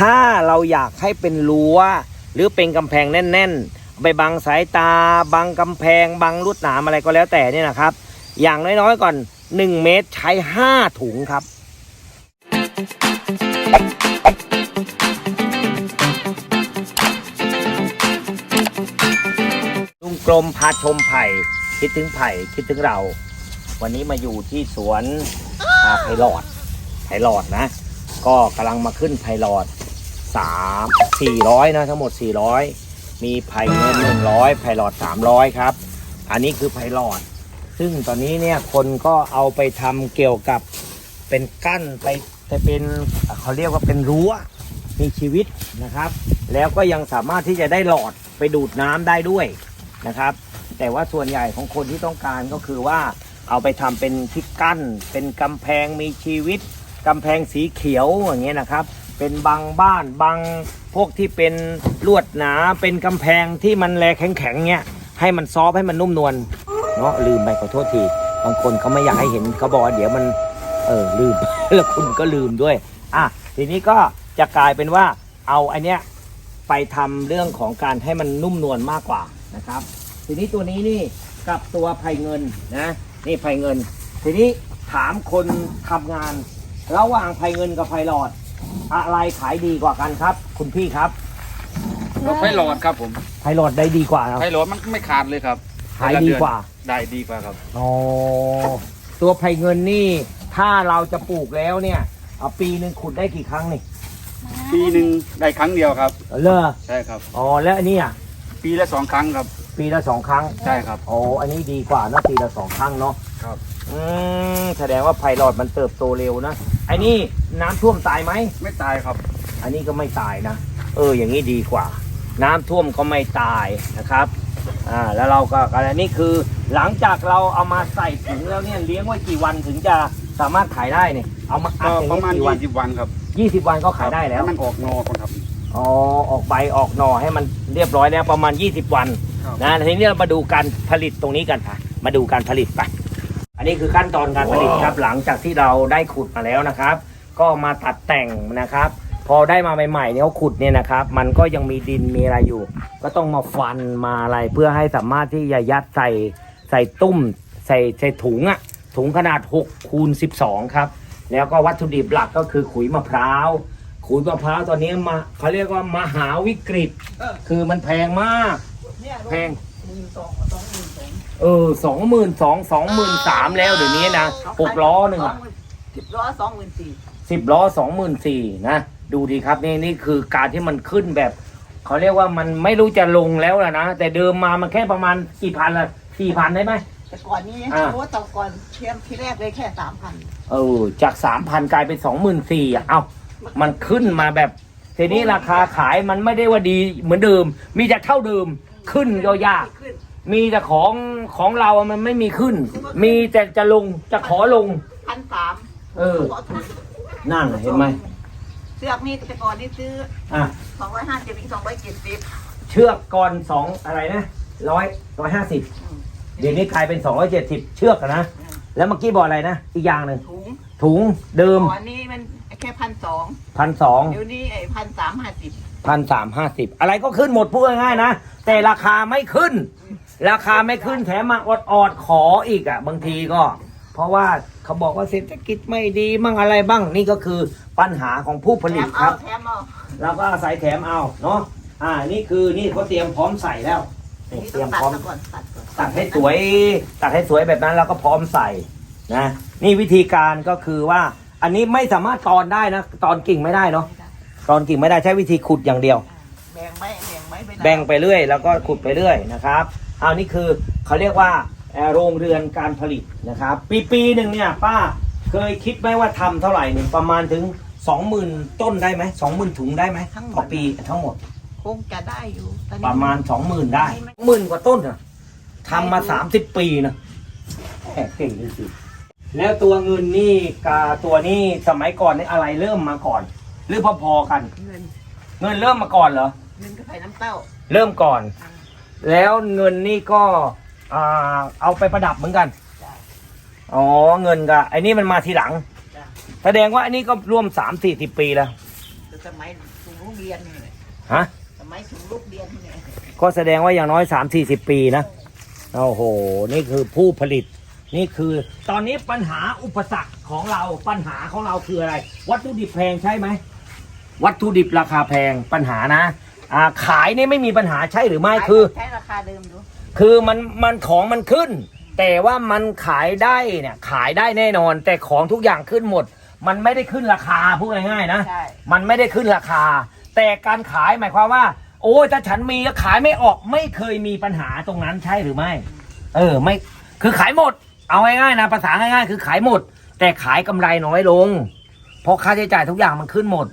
ถ้าเราอยากให้เป็นรั้ว หรือเป็นกำแพงแน่น ๆ ไปบังสายตา บังกำแพง บังลวดหนามอะไรก็แล้วแต่เนี่ยนะครับ อย่างน้อยๆก่อน 1 เมตรใช้ 5 ถุงครับลุงกลมพาชมไผ่ คิดถึงไผ่คิดถึงเรา วันนี้มาอยู่ที่สวนไผ่หลอดไผ่หลอดนะ ก็กำลังมาขึ้นไผ่หลอด สามสี่ร้อยนะทั้งหมดสี่ร้อยมีไผ่เงินหนึ่งร้อยไผ่หลอดสามร้อยครับ อันนี้คือไผ่หลอด ซึ่งตอนนี้เนี่ยคนก็เอาไปทำเกี่ยวกับเป็นกั้นไปไปเป็นเขาเรียกว่าเป็นรั้วมีชีวิตนะครับ แล้วก็ยังสามารถที่จะได้หลอดไปดูดน้ำได้ด้วยนะครับ แต่ว่าส่วนใหญ่ของคนที่ต้องการก็คือว่าเอาไปทำเป็นที่กั้น เป็นกำแพงมีชีวิตกำแพงสีเขียวอย่างเงี้ยนะครับ เป็นบางบ้านบางพวกที่เป็นลวดหนาเป็นกำแพงที่มันแลแข็งๆเงี้ยให้มันซอฟให้มันนุ่มนวลเนาะลืมไปขอโทษทีบางคนเขาไม่อยากให้เห็นเขาบอกว่าเดี๋ยวมันเออลืม แล้วคุณก็ลืมด้วยอะทีนี้ก็จะกลายเป็นว่าเอาไอเนี้ยไปทำเรื่องของการให้มันนุ่มนวลมากกว่านะครับ ทีนี้ตัวนี้นี่กับตัวไผ่เงินนะนี่ไผ่เงิน ทีนี้ถามคนทำงาน ระหว่างไผ่เงินกับไผ่หลอด อะไรขายดีกว่ากันครับ คุณพี่ครับก็ไฟหลอดครับผมไผ่หลอดได้ดีกว่าครับ ไฟหลอดมันไม่ขาดเลยครับขายดีกว่า ได้ดีกว่าครับ อ๋อตัวไผ่เงินนี่ ถ้าเราจะปลูกแล้วเนี่ยเอาปีหนึ่งขุดได้กี่ครั้งนี่ปีหนึ่งได้ครั้งเดียวครับ เลอใช่ครับ อ๋อแล้วอันนี้อะปีละสองครั้งครับ ปีละสองครั้งใช่ครับ อ๋ออันนี้ดีกว่านะปีละสองครั้งเนาะครับ อืมแสดงว่าไผ่หลอดมันเติบโตเร็วนะไอ้นี่น้ำท่วมตายไหม ไม่ตายครับ อันนี้ก็ไม่ตายนะ เออ อย่างนี้ดีกว่า น้ำท่วมก็ไม่ตายนะครับ อ่า แล้วเราก็อันนี้คือหลังจากเราเอามาใส่ถุงแล้วเนี่ยเลี้ยงไว้กี่วันถึงจะสามารถขายได้เนี่ย เอามาอัก็ดอย่างประนี้มาณกี่วันยี่สิบวันครับยี่สิบวันก็ขายได้แล้ว ให้มันออกงอก่อนครับ อ๋อ ออกใบออกหน่อให้มันเรียบร้อยแล้วประมาณ 20 วันครับ นะทีนี้เรามาดูการผลิตตรงนี้กันค่ะ มาดูการผลิตไป อันนี้คือขั้นตอนการผลิตครับหลังจากที่เราได้ขุดมาแล้วนะครับ ก็มาตัดแต่งนะครับ พอได้มาใหม่ๆเนี่ยเขาขุดเนี่ยนะครับ มันก็ยังมีดินมีอะไรอยู่ ก็ต้องมาฟันมาอะไรเพื่อให้สามารถที่จะยัดใส่ใส่ตุ้ม ใส่ใส่ถุงอะถุงขนาด6คูณ12 ครับ แล้วก็วัตถุดิบหลักก็คือขุยมะพร้าวขุยมะพร้าวตอนนี้มาเขาเรียกว่ามหาวิกฤต คือมันแพงมาก แพง เออสองหมื่นสองสองหมื่นสามแล้วเดี๋ยวนี้นะหกล้อหนึ่งอะสิบล้อสองหมื่นสี่สิบล้อสองหมื่นสี่นะ ดูดีครับนี่นี่คือการที่มันขึ้นแบบเขาเรียกว่ามันไม่รู้จะลงแล้วล่ะนะ แต่เดิมมามันแค่ประมาณกี่พันละสี่พันได้ไหมแต่ก่อนนี้อ่าโอ้ต่อก่อนเทียมที่แรกเลยแค่สามพันเออจากสามพันกลายเป็นสองหมื่นสี่อะเอามันขึ้นมาแบบทีนี้ราคาขายมันไม่ได้ว่าดีเหมือนเดิม มีแต่เท่าเดิมขึ้นก็ยากขึ้น มีแต่ของของเราอะมันไม่มีขึ้น มีแต่จะลงจะขอลง พันสามเออนั่นเห็นไหมเสือกนี่แต่ก่อนนี่ซื้ออะ สองร้อยห้าสิบถึงสองร้อยเจ็ดสิบเชือกก่อนสองอะไรนะร้อยร้อยห้าสิบเดี๋ยวนี้กลายเป็นสองร้อยเจ็ดสิบเชือกอะนะ แล้วเมื่อกี้บอกอะไรนะ อีกอย่างหนึ่งถุงถุงเดิมก่อนนี้มันแค่พันสองพันสองเดี๋ยวนี้ไอ้พันสามห้าสิบพันสามห้าสิบอะไรก็ขึ้นหมดพูดง่ายๆนะ แต่ราคาไม่ขึ้น ราคาไม่ขึ้นแถมมาอดอดๆขออีกอะ บางทีก็ เพราะว่าเขาบอกว่าเศรษฐกิจไม่ดีมั่งอะไรบ้างนี่ก็คือปัญหาของผู้ผแถลิตมคเอารับแถมเอาเราก็อาศัยแถมเอาเนาะอ่า นี่คือนี่เขาเตรียมพร้อมใส่แล้วนี่นี่เตรีต้ยอมงตัดพร้อมมาก่อนตัดก่อนตัดให้สวย ตัดให้สวยแบบนั้นเราก็พร้อมใส่นะนี่วิธีการก็คือว่า อันนี้ไม่สามารถตอนได้นะ ตอนกิ่งไม่ได้เนาะตอนกิ่งไม่ได้ใช้วิธีขุดอย่างเดียว แบ่งไหมแบ่งไหมไปแบ่งไปเรื่อยแล้วก็ขุดไปเรื่อยนะครับ เอานี่คือเขาเรียกว่าเอ่อโรงเรือนการผลิตนะครับ ปีปีหนึ่งเนี่ยป้าเคยคิดไหมว่าทำเท่าไหร่หนึ่งประมาณถึงสองหมื่นต้นได้ไหมสองหมื่นถุงได้ไหมต่อปีทั้งหมด คงจะได้อยู่ตอนปนี้ระมาณสองหมื่นได้หมื่นกว่าต้นอะทำมาสามสิบปีนะแหม่เก่งจริงๆแล้วตัวเงินนี่กับตัวนี้สมัยก่อนนี่อะไรเริ่มมาก่อน หรือพอๆกัน เงินเงินเริ่มมาก่อนเหรอเงินก็ใส่น้ำเต้า เริ่มก่อน แล้วเงินนี่ก็อ่าเอาไปประดับเหมือนกันจ้ะอ๋อเงินกับไอ้นี่มันมาทีหลัง จ้ะแสดงว่าอันนี้ก็ร่วมสามสี่สิบปีแล้วสสมัยสูงลูกเรียนนี่แหละฮะ สมัยสูงลูกเรียนนี่แหละก็แสดงว่าอย่างน้อย3 4 0ปีนะ โอ้โห นี่คือผู้ผลิต นี่คือตอนนี้ปัญหาอุปสรรคของเราปัญหาของเราคืออะไร วัตถุดิบแพงใช่ไหม วัตถุดิบราคาแพงปัญหานะ อ่าขายนี่ไม่มีปัญหาใช่หรือไม่คือ ใช้ราคาเดิมดูคือมันมันของมันขึ้น แต่ว่ามันขายได้เนี่ยขายได้แน่นอน แต่ของทุกอย่างขึ้นหมด มันไม่ได้ขึ้นราคาพูดง่ายๆนะใช่มันไม่ได้ขึ้นราคา แต่การขายหมายความว่า โอ้ยถ้าฉันมีแล้วขายไม่ออกไม่เคยมีปัญหาตรงนั้นใช่หรือไม่ เออไม่คือขายหมด เอาง่ายๆนะภาษาง่ายๆ คือขายหมด แต่ขายกำไรน้อยลง เพราะค่าใช้จ่ายทุกอย่างมันขึ้นหมด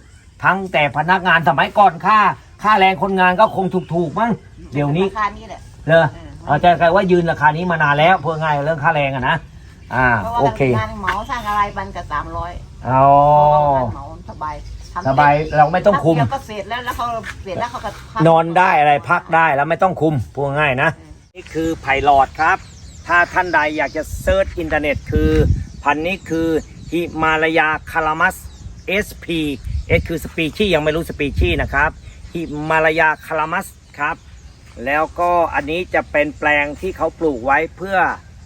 ทั้งแต่พนักงานสมัยก่อนค่า ค่าแรงคนงานก็คงถูกๆมั้งเดี๋ยวนี้ราคานี้แหละเลอเอาใจกันว่ายืนราคานี้มานานแล้วเพื่อง่ายเรื่องค่าแรงอะนะอ่าเพราะว่าโอเคงานเหมาสร้างอะไรบันกับสามร้อยเอาเหมาสบายทำสบายเราไม่ต้องคุมแป๊บเดียวก็เสร็จแล้วแล้วเขาเสร็จแล้วเขาก็พักนอนได้อะไรพักได้แล้วไม่ต้องคุมพูดง่ายนะนี่คือไผ่หลอดครับ ถ้าท่านใดอยากจะเซิร์ชอินเทอร์เน็ตคือ พันธุ์นี้คือฮิมาลายาคารามัส SP S คือสปีชีส์ยังไม่รู้สปีชีส์นะครับ ฮิมาลายาคารามัสครับ แล้วก็อันนี้จะเป็นแปลงที่เขาปลูกไว้เพื่อ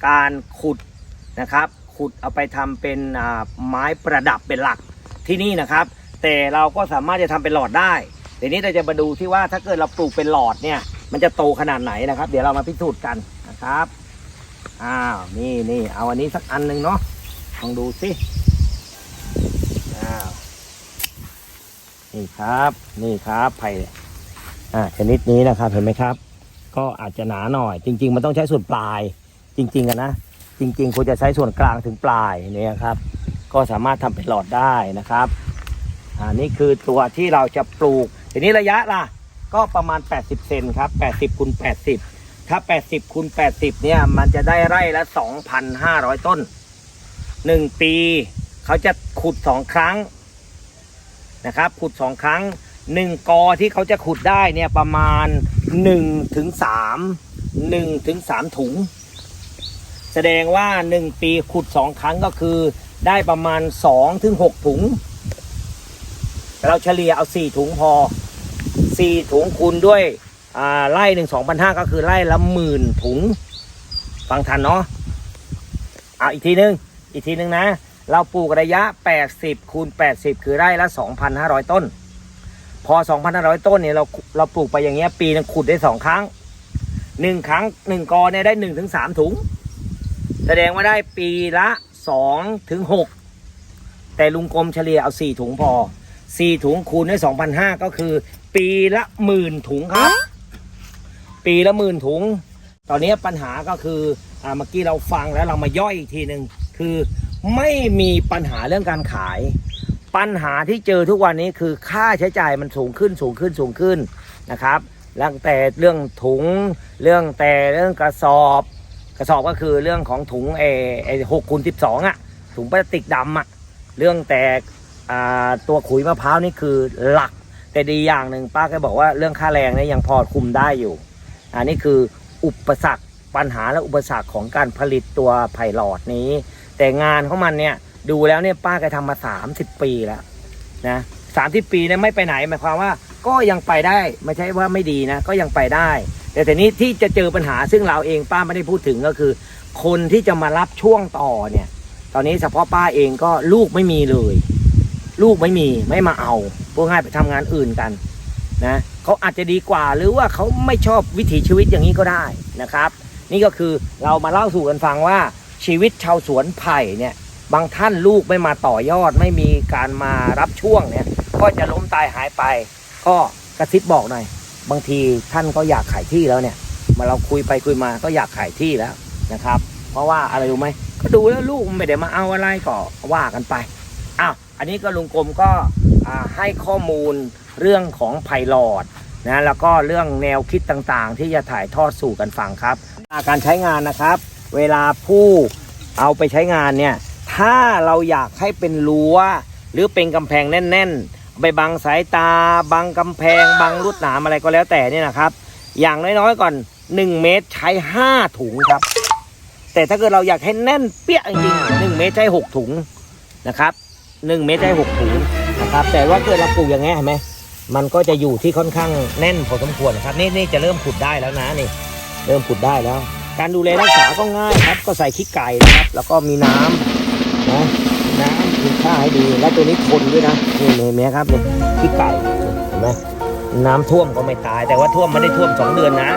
การขุดนะครับ ขุดเอาไปทำเป็นอ่าไม้ประดับเป็นหลักที่นี่นะครับ แต่เราก็สามารถจะทำเป็นหลอดได้ทีนี้เราจะมาดูที่ว่าถ้าเกิดเราปลูกเป็นหลอดเนี่ย มันจะโตขนาดไหนนะครับ เดี๋ยวเรามาพิสูจน์กันนะครับอ้าวนี่นี่เอาอันนี้สักอันหนึ่งเนาะลองดูสิอ้าว นี่ครับ นี่ครับไผ่อ่าชนิดนี้นะครับเห็นไหมครับ ก็อาจจะหนาหน่อย จริง ๆ มันต้องใช้ส่วนปลาย จริงๆกันนะจริง ๆควรจะใช้ส่วนกลางถึงปลายเนี่ยครับ ก็สามารถทำเป็นหลอดได้นะครับอ่านี่คือตัวที่เราจะปลูกทีนี้ระยะล่ะ ก็ประมาณ 80 เซนครับ 80คูณ80 ถ้า 80คูณ80 เนี่ย มันจะได้ไร่ละ 2,500 ต้น 1 ปี เขาจะขุด 2 ครั้ง นะครับ ขุด 2 ครั้ง 1 กอที่เขาจะขุดได้เนี่ยประมาณ1ถึง3 1ถึง3ถุง แสดงว่า 1 ปีขุด 2 ครั้งก็คือได้ประมาณ2ถึง6ถุง เราเฉลี่ยเอา 4 ถุงพอสี่ถุงคูณด้วยไร่หนึ่งสองพันห้าก็คือไร่ละหมื่นถุง ฟังทันเนาะเอาอีกทีนึง อีกทีนึงนะ เราปลูกระยะ 80คูณ80 คือไร่ละ 2,500 ต้น พอ 2,500 ต้นเนี่ยเราเราปลูกไปอย่างเงี้ยปีนึงขุดได้ 2 ครั้ง 1 ครั้ง 1 กอเนี่ยได้1ถึง3ถุง แสดงว่าได้ปีละ2ถึง6แต่ลุงกรมเฉลี่ยเอา 4 ถุงพอสี่ถุงคูณด้วยสองพันห้าก็คือ ปีละหมื่นถุงครับ ปีละหมื่นถุง ตอนนี้ปัญหาก็คืออ่าเมื่อกี้เราฟังแล้วเรามาย่อยอีกทีหนึ่งคือ ไม่มีปัญหาเรื่องการขาย ปัญหาที่เจอทุกวันนี้คือค่าใช้จ่ายมันสูงขึ้นสูงขึ้นสูงขึ้นนะครับตั้งแต่เรื่องถุงเรื่องแต่เรื่องกระสอบ กระสอบก็คือเรื่องของถุงเอเอหกคูณสิบสองอะถุงพลาสติกดำอะเรื่องแต่อ่าตัวขุยมะพร้าวนี่คือหลัก แต่ดีอย่างหนึ่งป้าก็บอกว่าเรื่องค่าแรงเนี่ยยังพอคุมได้อยู่ อันนี้คืออุปสรรคปัญหาและอุปสรรคของการผลิตตัวไผ่หลอดนี้ แต่งานของมันเนี่ยดูแล้วเนี่ยป้าแกทำมา30ปีแล้วนะสามสิบปีเนี่ยไม่ไปไหนหมายความว่าก็ยังไปได้ไม่ใช่ว่าไม่ดีนะ ก็ยังไปได้ แต่แต่นี้ที่จะเจอปัญหาซึ่งเราเองป้าไม่ได้พูดถึงก็คือ คนที่จะมารับช่วงต่อเนี่ย ตอนนี้เฉพาะป้าเองก็ลูกไม่มีเลย ลูกไม่มีไม่มาเอาพวกง่ายไปทำงานอื่นกันนะเขาอาจจะดีกว่าหรือว่าเขาไม่ชอบวิถีชีวิตอย่างนี้ก็ได้นะครับ นี่ก็คือเรามาเล่าสู่กันฟังว่า ชีวิตชาวสวนไผ่เนี่ยบางท่านลูกไม่มาต่อยอดไม่มีการมารับช่วงเนี่ยก็จะล้มตายหายไป ก็กระซิบบอกหน่อย บางทีท่านก็อยากขายที่แล้วเนี่ย มาเราคุยไปคุยมาก็อยากขายที่แล้วนะครับ เพราะว่าอะไรรู้ไหมก็ดูแล้วลูกไม่ได้มาเอาอะไรก็ว่ากันไปอ้าวอันนี้ก็ลุงกรมก็ให้ข้อมูลเรื่องของไพลอดนะแล้วก็เรื่องแนวคิดต่างๆ ที่จะถ่ายทอดสู่กันฟังครับ การใช้งานนะครับ เวลาผู้เอาไปใช้งานเนี่ยถ้าเราอยากให้เป็นรั้วหรือเป็นกำแพงแน่น ๆ ไปบังสายตา บังกำแพง บังรุดหนามอะไรก็แล้วแต่เนี่ยนะครับ อย่างน้อยๆก่อน 1 เมตรใช้ 5 ถุงครับ แต่ถ้าเกิดเราอยากให้แน่นเปี้ยจริงๆ1เมตรใช้ 6 ถุงนะครับ1เมตรได้6ถุงนะนะครับแต่ว่าเกิดเราปลูกอย่างเงี้ยเห็นไหมมันก็จะอยู่ที่ค่อนข้างแน่นพอสมควรนะครับนี่นี่จะเริ่มขุดได้แล้วนะนี่ เริ่มขุดได้แล้ว การดูแลรักษาก็ง่ายครับ ก็ใส่ขี้ไก่นะครับ แล้วก็มีน้ำนะน้ำคุณค่าให้ดี และตัวนี้ทนด้วยนะนี่เห็นไหมครับนี่ขี้ไก่เห็นไหมน้ำท่วมก็ไม่ตาย แต่ว่าท่วมไม่ได้ท่วมสองเดือนนะ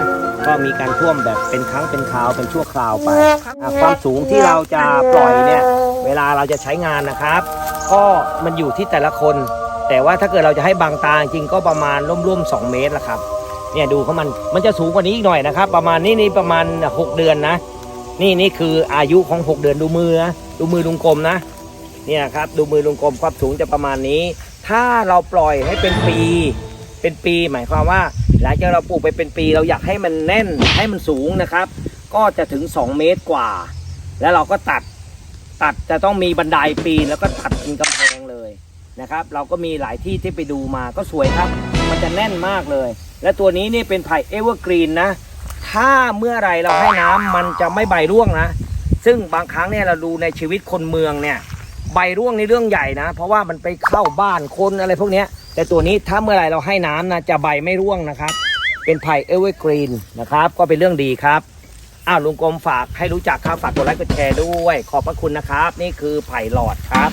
ก็มีการท่วมแบบเป็นครั้งเป็นคราวเป็นชั่วคราวไป ความสูงที่เราจะปล่อยเนี่ย เวลาเราจะใช้งานนะครับ ก็มันอยู่ที่แต่ละคน แต่ว่าถ้าเกิดเราจะให้บางตาจริงก็ประมาณร่วมๆ2เมตรละครับ เนี่ยดูเขามันมันจะสูงกว่านี้อีกหน่อยนะครับ ประมาณนี้นี่ประมาณ 6 เดือนนะ นี่นี่คืออายุของ 6 เดือนดูมือนะดูมือลุงกลมนะเนี่ยครับดูมือลุงกลมความสูงจะประมาณนี้ ถ้าเราปล่อยให้เป็นปี เป็นปีหมายความว่า หลังจากเราปลูกไปเป็นปี เราอยากให้มันแน่นให้มันสูงนะครับ ก็จะถึง 2 เมตรกว่า แล้วเราก็ตัดตัดจะต้องมีบันไดปีนแล้วก็ตัดเป็นกำแพงเลยนะครับ เราก็มีหลายที่ที่ไปดูมาก็สวยครับ มันจะแน่นมากเลย และตัวนี้นี่เป็นไผ่เอเวอร์กรีนนะ ถ้าเมื่อไรเราให้น้ำมันจะไม่ใบร่วงนะ ซึ่งบางครั้งเนี่ยเราดูในชีวิตคนเมืองเนี่ยใบร่วงในเรื่องใหญ่นะ เพราะว่ามันไปเข้าบ้านคนอะไรพวกนี้แต่ตัวนี้ถ้าเมื่อไรเราให้น้ำนะจะใบไม่ร่วงนะครับ เป็นไผ่เอเวอร์กรีนนะครับ ก็เป็นเรื่องดีครับอ้าวลุงกรมฝากให้รู้จักครับฝากกดไลค์กดแชร์ด้วย ขอบพระคุณนะครับ นี่คือไผ่หลอดครับ